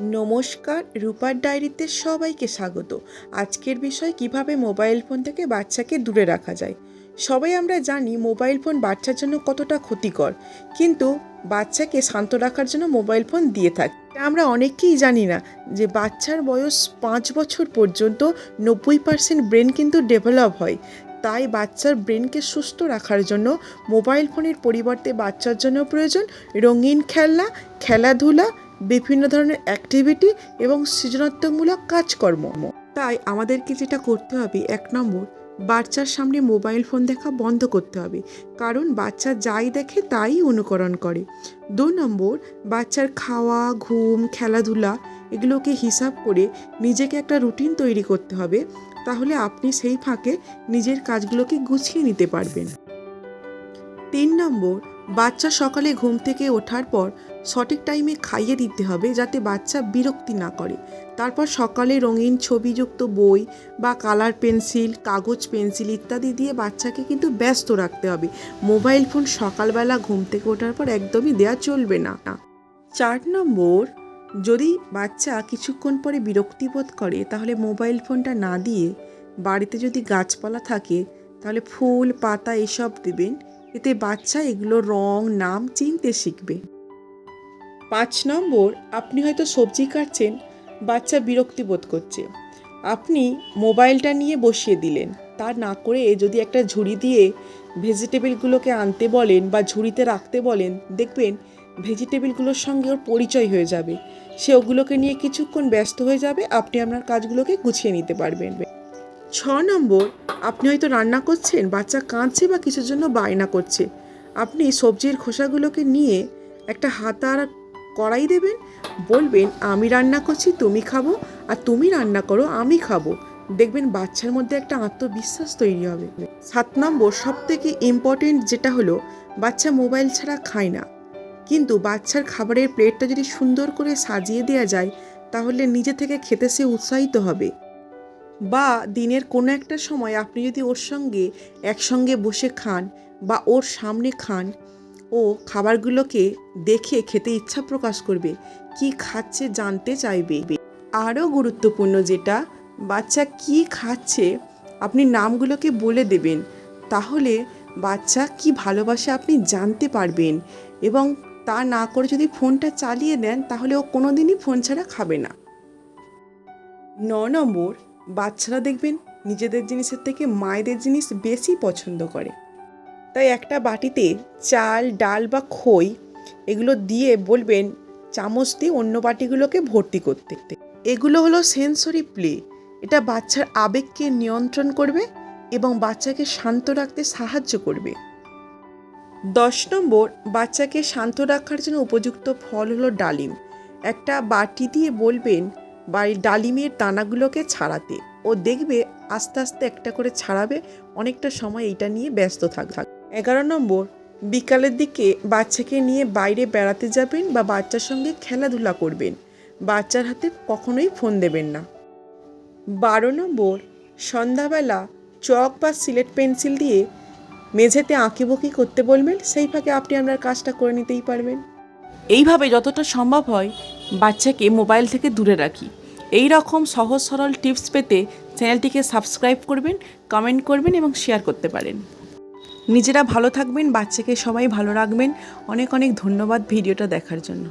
নমস্কার, রূপার ডায়েরিতে সবাইকে স্বাগত। আজকের বিষয়, কীভাবে মোবাইল ফোন থেকে বাচ্চাকে দূরে রাখা যায়? সবাই আমরা জানি, মোবাইল ফোন বাচ্চার জন্য কতটা ক্ষতিকর। কিন্তু বাচ্চাকে শান্ত রাখার জন্য মোবাইল ফোন দিয়ে থাকি। আমরা অনেকেই জানি না যে বাচ্চার বয়স পাঁচ বছর পর্যন্ত নব্বই পার্সেন্ট ব্রেন কিন্তু ডেভেলপ হয়। তাই বাচ্চার ব্রেনকে সুস্থ রাখার জন্য মোবাইল ফোনের পরিবর্তে বাচ্চার জন্য প্রয়োজন রঙিন খেলনা, খেলাধুলা বিভিন্ন ধরনের অ্যাক্টিভিটি এবং সৃজনাত্মকমূলক কাজকর্ম। তাই আমাদেরকে যেটা করতে হবে, এক নম্বর, বাচ্চার সামনে মোবাইল ফোন দেখা বন্ধ করতে হবে। কারণ বাচ্চা যাই দেখে তাই অনুকরণ করে। দু নম্বর, বাচ্চার খাওয়া, ঘুম, খেলাধুলা, এগুলোকে হিসাব করে নিজেকে একটা রুটিন তৈরি করতে হবে। তাহলে আপনি সেই ফাঁকে নিজের কাজগুলোকে গুছিয়ে নিতে পারবেন। তিন নম্বর, বাচ্চা সকালে ঘুম থেকে ওঠার পর সঠিক টাইমে খাইয়ে দিতে হবে যাতে বাচ্চা বিরক্তি না করে। তারপর সকালে রঙিন ছবিযুক্ত বই বা কালার পেন্সিল, কাগজ পেন্সিল ইত্যাদি দিয়ে বাচ্চাকে কিন্তু ব্যস্ত রাখতে হবে। মোবাইল ফোন সকালবেলা ঘুম থেকে ওঠার পর একদমই দেওয়া চলবে না। চার নম্বর, যদি বাচ্চা কিছুক্ষণ পরে বিরক্তিবোধ করে, তাহলে মোবাইল ফোনটা না দিয়ে বাড়িতে যদি গাছপালা থাকে, তাহলে ফুল, পাতা এসব দেবেন। এতে বাচ্চা এগুলো রং, নাম চিনতে শিখবে। পাঁচ নম্বর, আপনি হয়তো সবজি কাটছেন, বাচ্চা বিরক্তি বোধ করছে। আপনি মোবাইলটা নিয়ে বসিয়ে দিলেন। তা না করে যদি একটা ঝুড়ি দিয়ে ভেজিটেবলগুলোকে আনতে বলেন বা ঝুড়িতে রাখতে বলেন, দেখবেন ভেজিটেবলগুলোর সঙ্গে ওর পরিচয় হয়ে যাবে। সে ওগুলোকে নিয়ে কিছুক্ষণ ব্যস্ত হয়ে যাবে, আপনি আপনার কাজগুলোকে গুছিয়ে নিতে পারবেন। ছ নম্বর, আপনি হয়তো রান্না করছেন, বাচ্চা কাঁদছে বা কিছুর জন্য বায়না করছে। আপনি সবজির খোসাগুলোকে নিয়ে একটা হাতার কড়াই দেবেন, বলবেন, আমি রান্না করছি, তুমি খাব, আর তুমি রান্না করো, আমি খাব। দেখবেন বাচ্চার মধ্যে একটা আত্মবিশ্বাস তৈরি হবে। সাত নম্বর সব থেকে ইম্পর্টেন্ট যেটা হলো, বাচ্চা মোবাইল ছাড়া খায় না। কিন্তু বাচ্চার খাবারের প্লেটটা যদি সুন্দর করে সাজিয়ে দেওয়া যায়, তাহলে নিজে থেকে খেতে সে উৎসাহিত হবে। বা দিনের কোনো একটা সময় আপনি যদি ওর সঙ্গে একসঙ্গে বসে খান বা ওর সামনে খান ও খাবারগুলোকে দেখে খেতে ইচ্ছা প্রকাশ করবে, কি খাচ্ছে জানতে চাইবে। আরও গুরুত্বপূর্ণ যেটা, বাচ্চা কি খাচ্ছে আপনি নামগুলোকে বলে দেবেন, তাহলে বাচ্চা কি ভালোবাসে আপনি জানতে পারবেন এবং তা না করে যদি ফোনটা চালিয়ে দেন, তাহলে ও কোনো দিনই ফোন ছাড়া খাবে না। ন নম্বর, বাচ্চারা দেখবেন নিজেদের জিনিসের থেকে মায়েদের জিনিস বেশি পছন্দ করে। তাই একটা বাটিতে চাল, ডাল বা খই এগুলো দিয়ে বলবেন চামচ দিয়ে অন্য বাটিগুলোকে ভর্তি করতে। এগুলো হলো সেন্সরি প্লে এটা বাচ্চার আবেগকে নিয়ন্ত্রণ করবে এবং বাচ্চাকে শান্ত রাখতে সাহায্য করবে। দশ নম্বর, বাচ্চাকে শান্ত রাখার জন্য উপযুক্ত ফল হলো ডালিম। একটা বাটি দিয়ে বলবেন বা এই ডালিমের দানাগুলোকে ছাড়াতে। ও দেখবে আস্তে আস্তে একটা করে ছাড়াবে, অনেকটা সময় এইটা নিয়ে ব্যস্ত থাক থাক এগারো নম্বর, বিকালের দিকে বাচ্চাকে নিয়ে বাইরে বেড়াতে যাবেন বা বাচ্চার সঙ্গে খেলাধুলা করবেন। বাচ্চার হাতে কখনোই ফোন দেবেন না। বারো নম্বর, সন্ধ্যাবেলা চক বা সিলেট পেন্সিল দিয়ে মেঝেতে আঁকিবুকি করতে বলবেন, সেই ফাঁকে আপনি আপনার কাজটা করে নিতেই পারবেন। এইভাবে যতটা সম্ভব হয় বাচ্চাকে মোবাইল থেকে দূরে রাখি। এই রকম সহজ সরল টিপস পেতে চ্যানেলটিকে সাবস্ক্রাইব করবেন, কমেন্ট করবেন এবং শেয়ার করতে পারেন। নিজেরা ভালো থাকবেন বাচ্চাকে সবাই ভালো রাখবেন। অনেক অনেক ধন্যবাদ ভিডিওটা দেখার জন্য।